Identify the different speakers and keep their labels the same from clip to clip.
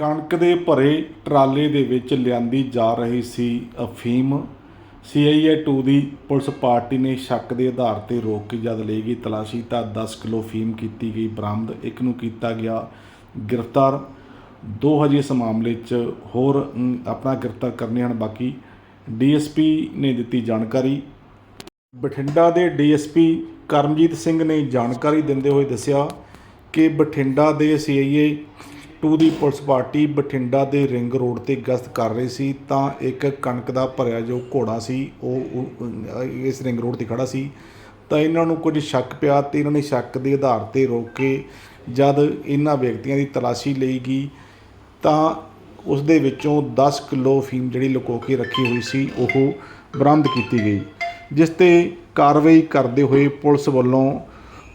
Speaker 1: ਕਣਕ ਦੇ ਭਰੇ ਟਰਾਲੇ ਦੇ ਵਿੱਚ ਲਿਆਂਦੀ ਜਾ ਰਹੀ ਸੀ ਅਫੀਮ। ਸੀਆਈਏ 2 ਦੀ ਪੁਲਿਸ ਪਾਰਟੀ ਨੇ ਸ਼ੱਕ ਦੇ ਆਧਾਰ ਤੇ ਰੋਕ ਕੇ ਜਦ ਲਈ ਗਈ ਤਲਾਸ਼ੀ ਤਾਂ 10 ਕਿਲੋ ਅਫੀਮ ਕੀਤੀ ਗਈ, ਬਰਾਮਦ ਇੱਕ ਨੂੰ ਕੀਤਾ ਗਿਆ ਗ੍ਰਿਫਤਾਰ। ਦੋ ਹਜੇ ਇਸ ਮਾਮਲੇ 'ਚ ਹੋਰ ਆਪਣਾ ਗ੍ਰਿਫਤਾਰ ਕਰਨੇ ਹਨ, ਬਾਕੀ ਡੀਐਸਪੀ ਨੇ ਦਿੱਤੀ ਜਾਣਕਾਰੀ। ਬਠਿੰਡਾ ਦੇ ਡੀਐਸਪੀ ਕਰਮਜੀਤ ਸਿੰਘ ਨੇ ਜਾਣਕਾਰੀ ਦਿੰਦੇ ਹੋਏ ਦੱਸਿਆ ਕਿ ਬਠਿੰਡਾ ਦੇ ਸੀਆਈਏ ਟੂ ਦੀ ਪੁਲਿਸ ਪਾਰਟੀ ਬਠਿੰਡਾ ਦੇ ਰਿੰਗ ਰੋਡ ਤੇ ਗਸ਼ਤ ਕਰ ਰਹੀ ਸੀ, ਤਾਂ ਇੱਕ ਕਣਕ ਦਾ ਭਰਿਆ ਜੋ ਘੋੜਾ ਸੀ, ਉਹ ਉਹ ਇਸ ਰਿੰਗ ਰੋਡ ਤੇ ਖੜਾ ਸੀ। ਤਾਂ ਇਹਨਾਂ ਨੂੰ ਕੁਝ ਸ਼ੱਕ ਪਿਆ ਤੇ ਇਹਨਾਂ ਨੇ ਸ਼ੱਕ ਦੇ ਆਧਾਰ ਤੇ ਰੋਕ ਕੇ ਜਦ ਇਹਨਾਂ ਵਿਅਕਤੀਆਂ ਦੀ ਤਲਾਸ਼ੀ ਲਈ ਗਈ, ਤਾਂ ਉਸ ਦੇ ਵਿੱਚੋਂ 10 ਕਿਲੋ ਫੀਮ ਜਿਹੜੀ ਲੁਕੋ ਕੇ ਰੱਖੀ ਹੋਈ ਸੀ, ਉਹ ਬਰਾਮਦ ਕੀਤੀ ਗਈ, ਜਿਸ ਤੇ ਕਾਰਵਾਈ ਕਰਦੇ ਹੋਏ ਪੁਲਿਸ ਵੱਲੋਂ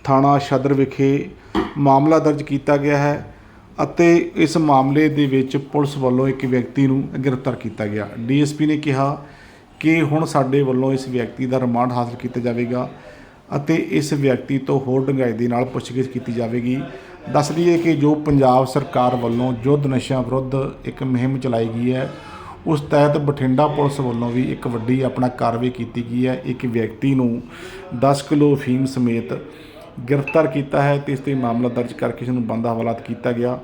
Speaker 1: ਥਾਣਾ ਸ਼ਦਰ ਵਿਖੇ ਮਾਮਲਾ ਦਰਜ ਕੀਤਾ ਗਿਆ ਹੈ। ਅਤੇ ਇਸ ਮਾਮਲੇ ਦੇ ਵਿੱਚ ਪੁਲਿਸ ਵੱਲੋਂ ਇੱਕ ਵਿਅਕਤੀ ਨੂੰ ਗ੍ਰਿਫਤਾਰ ਕੀਤਾ ਗਿਆ। ਡੀਐਸਪੀ ਨੇ ਕਿਹਾ ਕਿ ਹੁਣ ਸਾਡੇ ਵੱਲੋਂ ਇਸ ਵਿਅਕਤੀ ਦਾ ਰਿਮਾਂਡ ਹਾਸਲ ਕੀਤਾ ਜਾਵੇਗਾ ਅਤੇ ਇਸ ਵਿਅਕਤੀ ਤੋਂ ਹੋਰ ਡੂੰਘਾਈ ਦੇ ਨਾਲ ਪੁੱਛਗਿੱਛ ਕੀਤੀ ਜਾਵੇਗੀ। ਦੱਸ ਦਈਏ ਕਿ ਜੋ ਪੰਜਾਬ ਸਰਕਾਰ ਵੱਲੋਂ ਯੁੱਧ ਨਸ਼ਿਆਂ ਵਿਰੁੱਧ ਇੱਕ ਮੁਹਿੰਮ ਚਲਾਈ ਗਈ ਹੈ, ਉਸ ਤਹਿਤ ਬਠਿੰਡਾ ਪੁਲਿਸ ਵੱਲੋਂ ਵੀ ਇੱਕ ਵੱਡੀ ਆਪਣਾ ਕਾਰਵਾਈ ਕੀਤੀ ਗਈ ਹੈ। ਇੱਕ ਵਿਅਕਤੀ ਨੂੰ 10 ਕਿਲੋ ਫੀਮ ਸਮੇਤ ਗ੍ਰਿਫਤਾਰ ਕੀਤਾ ਹੈ ਤੇ ਇਸ ਤੇ ਮਾਮਲਾ ਦਰਜ ਕਰਕੇ ਇਸ ਨੂੰ ਬੰਦਾ ਹਵਾਲਾਤ ਕੀਤਾ ਗਿਆ।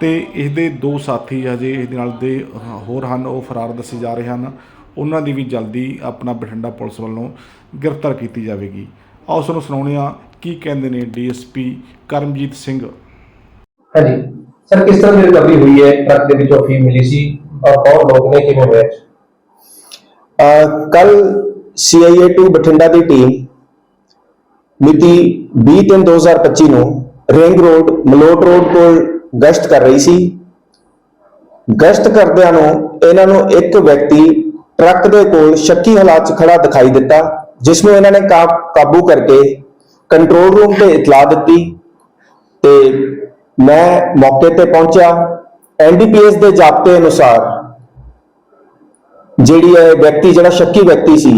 Speaker 1: ਤੇ ਇਸ ਦੇ ਦੋ ਸਾਥੀ ਹਜੇ ਇਸ ਦੇ ਨਾਲ ਦੇ ਹੋਰ ਹਨ ਉਹ ਫਰਾਰ ਦੱਸੇ ਜਾ ਰਹੇ ਹਨ। ਉਹਨਾਂ ਦੀ ਵੀ ਜਲਦੀ ਆਪਣਾ ਬਠਿੰਡਾ ਪੁਲਿਸ ਵੱਲੋਂ ਗ੍ਰਿਫਤਾਰ ਕੀਤੀ ਜਾਵੇਗੀ। ਆਓ ਤੁਹਾਨੂੰ ਸੁਣਾਉਂਦੇ ਹਾਂ ਕੀ ਕਹਿੰਦੇ ਨੇ ਡੀਐਸਪੀ ਕਰਮਜੀਤ ਸਿੰਘ।
Speaker 2: ਹਾਂਜੀ। ਸਰ ਕਿਸ ਤਰ੍ਹਾਂ ਦੀ ਰਿਕਵਰੀ ਹੋਈ ਹੈ? ਟਰੱਕ ਦੇ ਵਿੱਚੋਂ ਫੀਮ ਮਿਲੀ ਸੀ ਔਰ ਕੌਣ ਲੋਕ ਨੇ ਕਿਵੇਂ ਹੋਇਆ?
Speaker 3: ਕੱਲ ਸੀਆਈਏ 2 ਬਠਿੰਡਾ ਦੀ ਟੀਮ ਮਿਤੀ 20/3/2025 ਨੂੰ ਰਿੰਗ ਰੋਡ, ਮਲੋਟ ਰੋਡ ਕੋਲ ਗਸ਼ਤ ਕਰ ਰਹੀ ਸੀ। ਗਸ਼ਤ ਕਰਦਿਆਂ ਨੂੰ ਇਹਨਾਂ ਨੂੰ ਇੱਕ ਵਿਅਕਤੀ ਟਰੱਕ ਦੇ ਕੋਲ ਸ਼ੱਕੀ ਹਾਲਾਤ 'ਚ ਖੜਾ ਦਿਖਾਈ ਦਿੱਤਾ, ਜਿਸ ਨੂੰ ਇਹਨਾਂ ਨੇ ਕਾ- ਕਾਬੂ ਕਰਕੇ ਕੰਟਰੋਲ ਰੂਮ ਤੇ ਇਤਲਾਹ ਦਿੱਤੀ ਤੇ ਮੈਂ ਮੌਕੇ ਤੇ ਪਹੁੰਚਿਆ। ਐਨਡੀਪੀਐਸ ਦੇ ਜ਼ਾਬਤੇ ਅਨੁਸਾਰ ਜਿਹੜੀ ਹੈ ਵਿਅਕਤੀ, ਜਿਹੜਾ ਸ਼ੱਕੀ ਵਿਅਕਤੀ ਸੀ,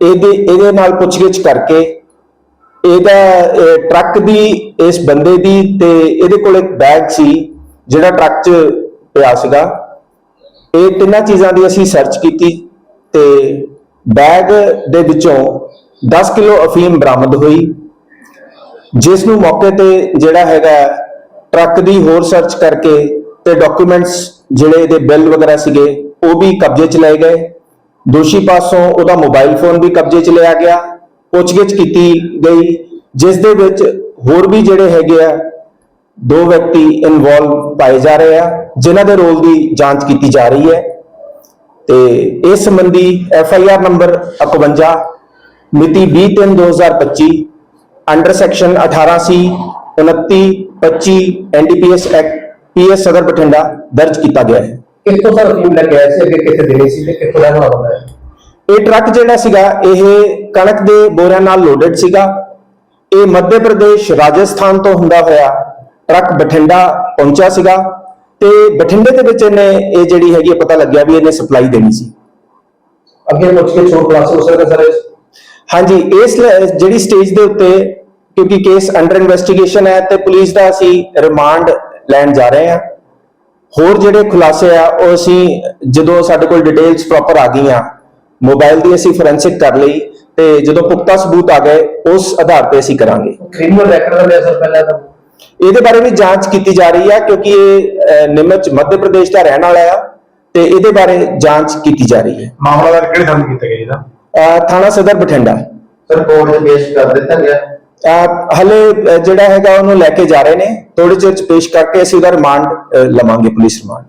Speaker 3: ਇਹਦੇ ਇਹਦੇ ਨਾਲ ਪੁੱਛਗਿੱਛ ਕਰਕੇ ਇਹਦਾ, ਇਹ ਟਰੱਕ ਦੀ, ਇਸ ਬੰਦੇ ਦੀ ਤੇ ਇਹਦੇ ਕੋਲ ਇੱਕ ਬੈਗ ਸੀ, ਜਿਹੜਾ ਟਰੱਕ 'ਚ ਪਿਆ ਸੀਗਾ। ਇਹ ਤਿੰਨਾਂ ਚੀਜ਼ਾਂ ਦੀ ਅਸੀਂ ਸਰਚ ਕੀਤੀ ਤੇ ਬੈਗ ਦੇ ਵਿੱਚੋਂ 10 ਕਿਲੋ ਅਫੀਮ ਬਰਾਮਦ ਹੋਈ, ਜਿਸ ਨੂੰ ਮੌਕੇ ਤੇ ਜਿਹੜਾ ਹੈਗਾ ਟਰੱਕ ਦੀ ਹੋਰ ਸਰਚ ਕਰਕੇ ਤੇ ਡਾਕੂਮੈਂਟਸ ਜਿਹੜੇ ਇਹਦੇ ਬਿੱਲ ਵਗੈਰਾ ਸੀਗੇ, ਉਹ ਵੀ ਕਬਜ਼ੇ 'ਚ ਲਏ ਗਏ। ਦੋਸ਼ੀ ਪਾਸੋਂ ਉਹਦਾ ਮੋਬਾਈਲ ਫੋਨ ਵੀ ਕਬਜ਼ੇ 'ਚ ਲਿਆ ਗਿਆ। ਪੁੱਛਗਿੱਛ ਕੀਤੀ ਗਈ ਜਿਸ ਦੇ ਵਿੱਚ ਹੋਰ ਵੀ ਜਿਹੜੇ ਹੈਗੇ ਆ ਦੋ ਵਿਅਕਤੀ ਇਨਵੋਲਵ ਪਾਏ ਜਾ ਰਹੇ ਆ ਜਿਨ੍ਹਾਂ ਦੇ ਰੋਲ ਦੀ ਜਾਂਚ ਕੀਤੀ ਜਾ ਰਹੀ ਹੈ। ਤੇ ਇਸ ਸੰਬੰਧੀ ਐਫ ਆਈ ਆਰ ਨੰਬਰ 51 ਮਿਤੀ 20/3/2025 under section 18 C 29 25 NDPS act PS Sadar Bathinda ਦਰਜ ਕੀਤਾ ਗਿਆ ਹੈ।
Speaker 2: ਕਿੱਥੋਂ ਸਰ ਫੀਮ ਲੈ ਕੇ ਆਏ ਸੀ ਅੱਗੇ ਕਿੱਥੇ ਦੇਣੀ ਸੀ ਤੇ ਕਿੱਥੋਂ ਲੈਣ ਵਾਲਾ ਹੁੰਦਾ ਹੈ?
Speaker 3: ਇਹ ਟਰੱਕ ਜਿਹੜਾ ਸੀਗਾ ਇਹ ਕਣਕ ਦੇ ਬੋਰਿਆਂ ਨਾਲ ਲੋਡਡ ਸੀਗਾ। ਇਹ ਮੱਧ ਪ੍ਰਦੇਸ਼ ਰਾਜਸਥਾਨ ਤੋਂ ਹੁੰਦਾ ਹੋਇਆ ਟਰੱਕ ਬਠਿੰਡਾ ਪਹੁੰਚਿਆ ਸੀਗਾ ਤੇ ਬਠਿੰਡੇ ਦੇ ਵਿੱਚ ਇਹਨੇ ਇਹ ਜਿਹੜੀ ਹੈਗੀ ਪਤਾ ਲੱਗਿਆ ਵੀ ਇਹਨੇ ਸਪਲਾਈ ਦੇਣੀ ਸੀ।
Speaker 2: ਅੱਗੇ ਪੁੱਛ ਕੇ ਛੋਟ ਕਲਾਸ ਹੋ ਸਕਦਾ ਸਰ?
Speaker 3: ਹਾਂਜੀ ਇਸ ਜਿਹੜੀ ਸਟੇਜ ਦੇ ਉੱਤੇ ਕਿਉਂਕਿ ਕੇਸ ਅੰਡਰ ਇਨਵੈਸਟੀਗੇਸ਼ਨ ਹੈ ਤੇ ਪੁਲਿਸ ਦਾ ਅਸੀਂ ਰਿਮਾਂਡ ਲੈਣ ਜਾ ਰਹੇ ਹਾਂ। ਹੋਰ ਜਿਹੜੇ ਖੁਲਾਸੇ ਆ ਉਹ ਅਸੀਂ ਜਦੋਂ ਸਾਡੇ ਕੋਲ ਡਿਟੇਲਸ ਪ੍ਰੋਪਰ ਆ ਗਈਆਂ ਮੋਬਾਈਲ ਦੀ ਅਸੀਂ ਫੋਰੈਂਸਿਕ ਕਰ ਲਈ। ਤੇ ਜਦੋਂ ਪੁਖਤਾ ਸਬੂਤ ਆ ਗਏ ਉਸ ਆਧਾਰ ਤੇ ਅਸੀਂ ਕਰਾਂਗੇ।
Speaker 2: ਕ੍ਰਿਮੀਨਲ ਰੈਕੋਰਡ ਦਾ ਲਿਆ ਸਰ ਪਹਿਲਾਂ ਤਾਂ
Speaker 3: ਇਹਦੇ ਬਾਰੇ ਵੀ ਜਾਂਚ ਕੀਤੀ ਜਾ ਰਹੀ ਹੈ ਕਿਉਂਕਿ ਇਹ ਨਿਮਚ ਮੱਧ ਪ੍ਰਦੇਸ਼ ਦਾ ਰਹਿਣ ਵਾਲਾ ਆ ਤੇ ਇਹਦੇ ਬਾਰੇ ਜਾਂਚ ਕੀਤੀ ਜਾ ਰਹੀ ਹੈ।
Speaker 2: ਮਾਮਲਾ ਦਾ ਕਿਹੜੇ ਥਾਂ ਕੀਤਾ ਗਿਆ ਇਹਦਾ?
Speaker 3: ਅਹ, ਥਾਣਾ ਸਦਰ ਬਠਿੰਡਾ।
Speaker 2: ਸਰ ਕੋਰਟ 'ਚ ਪੇਸ਼ ਕਰ ਦਿੱਤਾ ਗਿਆ।
Speaker 3: ਅਹ ਹਲੇ ਅਹ ਜਿਹੜਾ ਹੈਗਾ ਉਹਨੂੰ ਲੈ ਕੇ ਜਾ ਰਹੇ ਨੇ। ਥੋੜੇ ਚਿਰ ਚ ਪੇਸ਼ ਕਰਕੇ ਅਸੀਂ ਉਹਦਾ ਰਿਮਾਂਡ ਲਵਾਂਗੇ ਪੁਲਿਸ ਰਿਮਾਂਡ।